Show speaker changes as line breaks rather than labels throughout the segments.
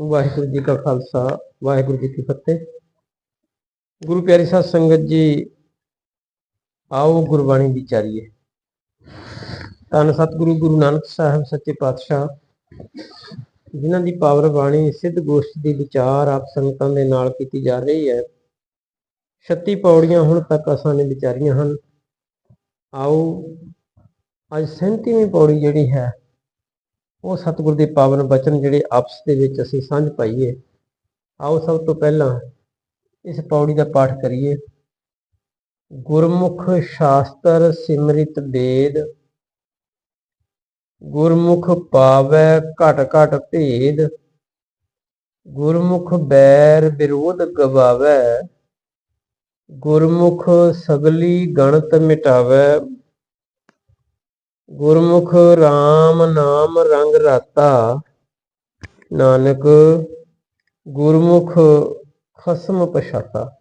ਵਾਹਿਗੁਰੂ ਜੀ ਕਾ ਖਾਲਸਾ, ਵਾਹਿਗੁਰੂ ਜੀ ਕੀ ਫਤਿਹ। ਗੁਰੂ ਪਿਆਰੀ ਸਾਧ ਸੰਗਤ ਜੀ, ਆਓ ਗੁਰਬਾਣੀ ਵਿਚਾਰੀਏ। ਧੰਨ ਸਤਿਗੁਰੂ ਗੁਰੂ ਨਾਨਕ ਸਾਹਿਬ ਸੱਚੇ ਪਾਤਸ਼ਾਹ, ਜਿਨ੍ਹਾਂ ਦੀ ਪਾਵਰ ਬਾਣੀ ਸਿੱਧ ਗੋਸ਼ਟ ਦੀ ਵਿਚਾਰ ਆਪ ਸੰਗਤਾਂ ਦੇ ਨਾਲ ਕੀਤੀ ਜਾ ਰਹੀ ਹੈ 36 ਪੌੜੀਆਂ ਹੁਣ ਤੱਕ ਅਸਾਂ ਨੇ ਵਿਚਾਰੀਆਂ ਹਨ। ਆਓ, ਅੱਜ 37ਵੀਂ ਪੌੜੀ ਜਿਹੜੀ ਹੈ ਉਹ ਸਤਿਗੁਰ ਦੇ ਪਾਵਨ ਬਚਨ ਜਿਹੜੇ ਆਪਸ ਦੇ ਵਿੱਚ ਅਸੀਂ ਸਾਂਝ ਪਾਈਏ। ਆਓ ਸਭ ਤੋਂ ਪਹਿਲਾਂ ਇਸ ਪੌੜੀ ਦਾ ਪਾਠ ਕਰੀਏ। ਗੁਰਮੁਖ ਸ਼ਾਸਤਰ ਸਿਮਰਿਤ ਵੇਦ, ਗੁਰਮੁਖ ਪਾਵੈ ਘਟ ਘਟ ਭੇਦ, ਗੁਰਮੁਖ ਬੈਰ ਵਿਰੋਧ ਗਵਾਵੈ, ਗੁਰਮੁਖ ਸਗਲੀ ਗਣਤ ਮਿਟਾਵੈ ਗੁਰਮੁਖ RAM ਨਾਮ ਰੰਗ ਰਾਤਾ। ਨਾਨਕ ਗੁਰਮੁਖ ਖਸਮ ਪਛਾਤਾ।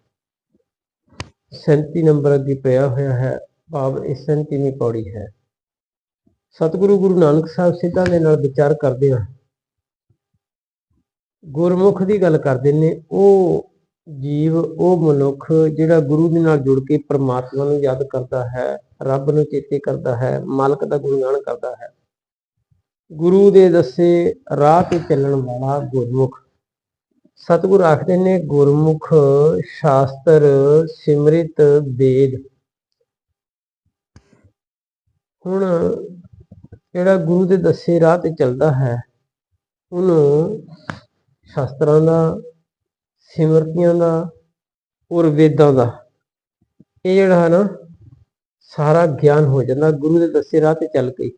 37 ਨੰਬਰ ਅੱਗੇ ਪਿਆ ਹੋਇਆ ਹੈ, ਭਾਵ ਇਹ 37ਵੀਂ ਪੌੜੀ ਹੈ? ਸਤਿਗੁਰੂ ਗੁਰੂ ਨਾਨਕ ਸਾਹਿਬ ਸਿੱਧਾਂ ਦੇ ਨਾਲ ਵਿਚਾਰ ਕਰਦੇ ਆ। ਗੁਰਮੁਖ ਦੀ ਗੱਲ ਕਰਦੇ ਨੇ, ਉਹ ਜੀਵ ਉਹ ਮਨੁੱਖ ਜਿਹੜਾ ਗੁਰੂ ਦੇ ਨਾਲ ਜੁੜ ਕੇ ਪਰਮਾਤਮਾ ਨੂੰ ਯਾਦ ਕਰਦਾ ਹੈ, ਰੱਬ ਨੂੰ ਚੇਤੇ ਕਰਦਾ ਹੈ, ਮਾਲਕ ਦਾ ਗੁਣਗਾਨ ਕਰਦਾ ਹੈ। ਗੁਰੂ ਦੇ ਦੱਸੇ ਰਾਹ ਤੇ ਚੱਲਣ ਵਾਲਾ ਗੁਰਮੁਖ। ਸਤਿਗੁਰ ਆਖਦੇ ਨੇ, ਗੁਰਮੁਖ, ਸ਼ਾਸਤਰ, ਸਿਮਰਿਤ, ਵੇਦ। ਹੁਣ ਜਿਹੜਾ ਗੁਰੂ ਦੇ ਦੱਸੇ ਰਾਹ ਤੇ ਚੱਲਦਾ ਹੈ, ਉਹਨੂੰ ਸ਼ਾਸਤਰਾਂ ਦਾ ਸਿਮਰਤੀਆਂ ਦਾ, ਔਰ ਵੇਦਾਂ ਦਾ। ਇਹ ਜਿਹੜਾ ਹੈ ਨਾ, ਸਾਰਾ ਗਿਆਨ ਹੋ ਜਾਂਦਾ। ਗੁਰੂ ਦੇ ਦੱਸੇ ਰਾਹ ਤੇ ਚੱਲ ਕੇ।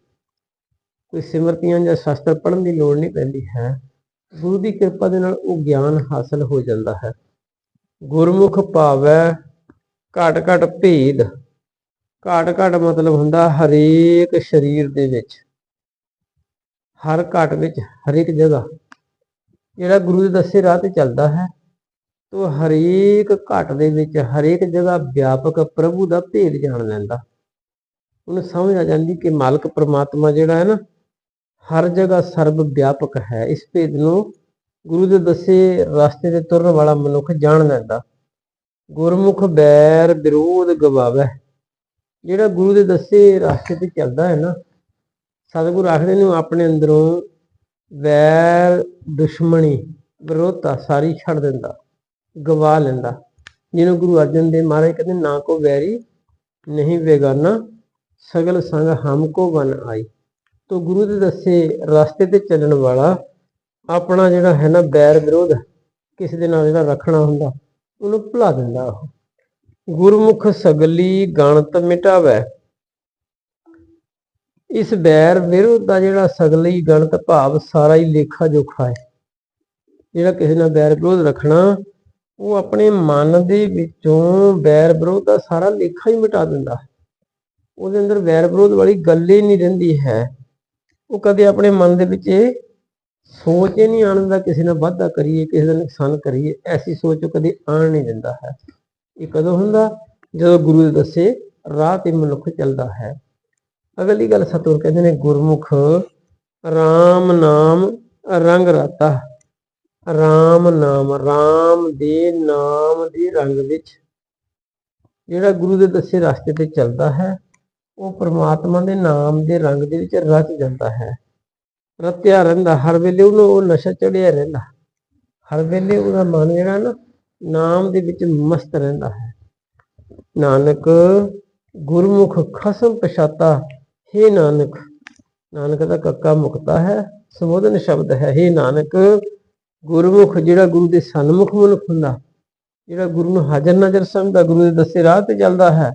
ਕੋਈ ਸਿਮਰਤੀਆਂ ਜਾਂ ਸ਼ਾਸਤਰ ਪੜ੍ਹਨ ਦੀ ਲੋੜ ਨਹੀਂ ਪੈਂਦੀ, ਹੈ। ਗੁਰੂ ਦੀ ਕਿਰਪਾ ਦੇ ਨਾਲ ਉਹ ਗਿਆਨ ਹਾਸਲ ਹੋ ਜਾਂਦਾ ਹੈ। ਗੁਰਮੁਖ ਭਾਵੈ ਘਟ ਘਟ ਭੇਦ। ਘਟ ਘਟ ਮਤਲਬ ਹੁੰਦਾ ਹਰੇਕ ਸਰੀਰ ਦੇ ਵਿੱਚ। ਹਰ ਘਟ ਵਿੱਚ, ਹਰੇਕ ਜਗ੍ਹਾ। ਜਿਹੜਾ ਗੁਰੂ ਦੇ ਦੱਸੇ ਰਾਹ ਤੇ ਚੱਲਦਾ ਹੈ ਤੋ ਹਰੇਕ ਘਟ ਦੇ ਵਿੱਚ ਹਰੇਕ ਜਗ੍ਹਾ ਵਿਆਪਕ ਪ੍ਰਭੂ ਦਾ ਭੇਦ ਜਾਣ ਲੈਂਦਾ। ਉਹਨੂੰ ਸਮਝ ਆ ਜਾਂਦੀ ਕਿ ਮਾਲਕ ਪ੍ਰਮਾਤਮਾ ਜਿਹੜਾ ਹੈ ਨਾ, ਹਰ ਜਗ੍ਹਾ ਸਰਬ ਵਿਆਪਕ ਹੈ। ਇਸ ਭੇਦ ਨੂੰ ਗੁਰੂ ਦੇ ਦੱਸੇ ਰਸਤੇ ਤੇ ਤੁਰਨ ਵਾਲਾ ਮਨੁੱਖ ਜਾਣ ਲੈਂਦਾ। ਗੁਰਮੁਖ ਬੈਰ ਵਿਰੋਧ ਗਵਾਵੇ। ਜਿਹੜਾ ਗੁਰੂ ਦੇ ਦੱਸੇ ਰਸਤੇ ਤੇ ਚੱਲਦਾ ਹੈ ਨਾ, ਸਤਿਗੁਰੂ ਆਖਦੇ ਨੇ ਆਪਣੇ ਅੰਦਰੋਂ ਵੈਰ ਦੁਸ਼ਮਣੀ ਵਿਰੋਧਤਾ ਸਾਰੀ ਛੱਡ ਦਿੰਦਾ। ਗਵਾ ਲੈਂਦਾ। ਜਿਹਨੂੰ ਗੁਰੂ ਅਰਜਨ ਦੇਵ ਮਹਾਰਾਜ ਕਹਿੰਦੇ, ਨਾ ਕੋ ਵੈਰੀ, ਨਹੀਂ ਬੇਗਾਨਾ ਸਗਲ ਸੰਗ ਹਮਕੋ ਬਨ ਆਈ। ਤੋ ਗੁਰੂ ਦੇ ਦੱਸੇ ਰਸਤੇ ਤੇ ਚੱਲਣ ਵਾਲਾ ਆਪਣਾ ਜਿਹੜਾ ਹੈ ਨਾ ਬੈਰ ਵਿਰੋਧ, ਕਿਸੇ ਦੇ ਨਾਲ ਜਿਹੜਾ ਰੱਖਣਾ ਹੁੰਦਾ, ਉਹਨੂੰ ਭੁਲਾ ਦਿੰਦਾ ਉਹ। ਗੁਰਮੁਖ ਸਗਲੀ ਗਣਤ ਮਿਟਾਵੇ। ਇਸ ਬੈਰ ਵਿਰੋਧ ਦਾ ਜਿਹੜਾ ਸਗਲੀ ਗਣਤ ਭਾਵ ਸਾਰਾ ਹੀ ਲੇਖਾ ਜੋਖਾ ਹੈ। ਜਿਹੜਾ ਕਿਸੇ ਨਾਲ ਬੈਰ ਵਿਰੋਧ ਰੱਖਣਾ ਉਹ ਆਪਣੇ ਮਨ ਦੇ ਵਿੱਚੋਂ ਵੈਰ ਵਿਰੋਧ ਦਾ ਸਾਰਾ ਲੇਖਾ ਹੀ ਮਿਟਾ ਦਿੰਦਾ ਹੈ। ਉਹਦੇ ਅੰਦਰ ਵੈਰ ਵਿਰੋਧ ਵਾਲੀ ਗੱਲ ਹੀ ਨਹੀਂ ਰਹਿੰਦੀ ਹੈ। ਉਹ ਕਦੇ ਆਪਣੇ ਮਨ ਦੇ ਵਿੱਚ ਇਹ ਸੋਚ ਹੀ ਨਹੀਂ ਆਉਣ ਦਾ ਕਿਸੇ ਨਾਲ ਵਾਧਾ ਕਰੀਏ, ਕਿਸੇ ਦਾ ਨੁਕਸਾਨ ਕਰੀਏ, ਐਸੀ ਸੋਚ ਉਹ ਕਦੇ ਆਣ ਨਹੀਂ ਦਿੰਦਾ ਹੈ। ਇਹ ਕਦੋਂ ਹੁੰਦਾ? ਜਦੋਂ ਗੁਰੂ ਦੇ ਦੱਸੇ, ਰਾਹ ਤੇ ਮਨੁੱਖ ਚੱਲਦਾ ਹੈ। ਅਗਲੀ ਗੱਲ ਸਤਿਗੁਰ ਕਹਿੰਦੇ ਨੇ, ਗੁਰਮੁਖ RAM ਨਾਮ ਰੰਗ ਰਾਤਾ। RAM ਨਾਮ RAM ਦੇ ਨਾਮ ਦੇ ਰੰਗ ਵਿੱਚ ਜਿਹੜਾ ਗੁਰੂ ਦੇ ਦੱਸੇ ਰਸਤੇ ਤੇ ਚੱਲਦਾ ਹੈ, ਉਹ ਪ੍ਰਮਾਤਮਾ ਦੇ ਨਾਮ ਦੇ ਰੰਗ ਦੇ ਵਿੱਚ ਰਚ ਜਾਂਦਾ ਹੈ। ਰਤਿਆ ਰਹਿੰਦਾ, ਹਰ ਵੇਲੇ ਉਹਨੂੰ ਉਹ ਨਸ਼ਾ ਚੜਿਆ ਰਹਿੰਦਾ। ਹਰ ਵੇਲੇ ਉਹਦਾ ਮਨ ਜਿਹੜਾ ਨਾ, ਨਾਮ ਦੇ ਵਿੱਚ ਮਸਤ ਰਹਿੰਦਾ ਹੈ। ਨਾਨਕ, ਗੁਰਮੁਖ ਖਸਮ ਪਛਾਤਾ, ਹੇ ਨਾਨਕ। ਨਾਨਕ ਦਾ ਕੱਕਾ ਮੁਕਤਾ ਹੈ, ਸੰਬੋਧਨ ਸ਼ਬਦ ਹੈ, ਹੇ ਨਾਨਕ। ਗੁਰਮੁਖ ਜਿਹੜਾ ਗੁਰੂ ਦੇ ਸਨਮੁਖ ਮਨੁੱਖ ਹੁੰਦਾ, ਜਿਹੜਾ ਗੁਰੂ ਨੂੰ ਹਾਜ਼ਰ ਨਜ਼ਰ ਸਮਝਦਾ, ਗੁਰੂ ਦੇ ਦੱਸੇ ਰਾਹ ਤੇ ਚੱਲਦਾ ਹੈ,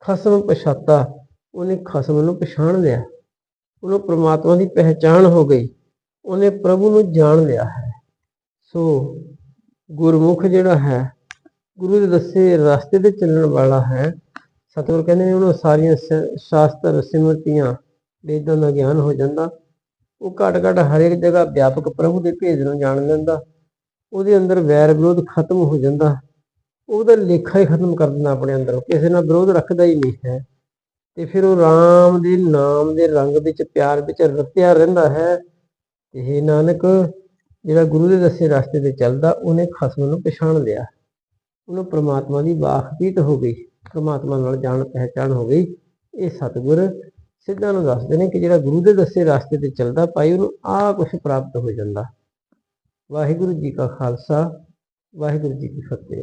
ਖਸਮ ਪਛਾਤਾ, ਉਹਨੇ ਖਸਮ ਨੂੰ ਪਛਾਣ ਲਿਆ। ਉਹਨੂੰ ਪ੍ਰਮਾਤਮਾ ਦੀ ਪਹਿਚਾਣ ਹੋ ਗਈ, ਉਹਨੇ ਪ੍ਰਭੂ ਨੂੰ ਜਾਣ ਲਿਆ ਹੈ। ਸੋ ਗੁਰਮੁਖ ਜਿਹੜਾ ਹੈ, ਗੁਰੂ ਦੇ ਦੱਸੇ ਰਸਤੇ ਤੇ ਚੱਲਣ ਵਾਲਾ ਹੈ। ਸਤਿਗੁਰ ਕਹਿੰਦੇ ਨੇ ਉਹਨੂੰ ਸਾਰੀਆਂ ਸ- ਸ਼ਾਸਤਰ, ਸਿਮਰਤੀਆਂ, ਵੇਦਾਂ ਦਾ ਗਿਆਨ ਹੋ ਜਾਂਦਾ। ਉਹ ਘਟ ਘਟ ਹਰੇਕ ਜਗ੍ਹਾ ਵਿਆਪਕ ਪ੍ਰਭੂ ਦੇ ਭੇਜ ਨੂੰ ਜਾਣ ਲੈਂਦਾ। ਉਹਦੇ ਅੰਦਰ ਵੈਰ ਵਿਰੋਧ ਖਤਮ ਹੋ ਜਾਂਦਾ। ਉਹਦਾ ਲੇਖਾ ਹੀ ਖਤਮ ਕਰ ਦਿੰਦਾ ਆਪਣੇ ਅੰਦਰ। ਕਿਸੇ ਨਾਲ ਵਿਰੋਧ ਰੱਖਦਾ ਹੀ ਨਹੀਂ ਹੈ। ਤੇ ਫਿਰ ਉਹ RAM ਦੇ ਨਾਮ ਦੇ ਰੰਗ ਵਿੱਚ, ਪਿਆਰ ਵਿੱਚ ਰਤਿਆ ਰਹਿੰਦਾ ਹੈ। ਤੇ ਇਹ ਨਾਨਕ, ਜਿਹੜਾ ਗੁਰੂ ਦੇ ਦੱਸੇ ਰਸਤੇ ਤੇ ਚੱਲਦਾ, ਉਹਨੇ ਖਸਮ ਨੂੰ ਪਛਾਣ ਲਿਆ। ਉਹਨੂੰ ਪ੍ਰਮਾਤਮਾ ਦੀ ਵਾਖਬੀਤ ਹੋ ਗਈ। ਪ੍ਰਮਾਤਮਾ ਨਾਲ ਜਾਣ ਪਹਿਚਾਣ ਹੋ ਗਈ। ਇਹ ਸਤਿਗੁਰ ਸਿੱਧਾਂ ਨੂੰ ਦੱਸਦੇ ਨੇ ਕਿ ਜਿਹੜਾ ਗੁਰੂ ਦੇ ਦੱਸੇ ਰਸਤੇ ਤੇ ਚੱਲਦਾ ਭਾਈ, ਉਹਨੂੰ ਆਹ ਕੁਝ ਪ੍ਰਾਪਤ ਹੋ ਜਾਂਦਾ। ਵਾਹਿਗੁਰੂ ਜੀ ਕਾ ਖਾਲਸਾ, ਵਾਹਿਗੁਰੂ ਜੀ ਕੀ ਫਤਿਹ।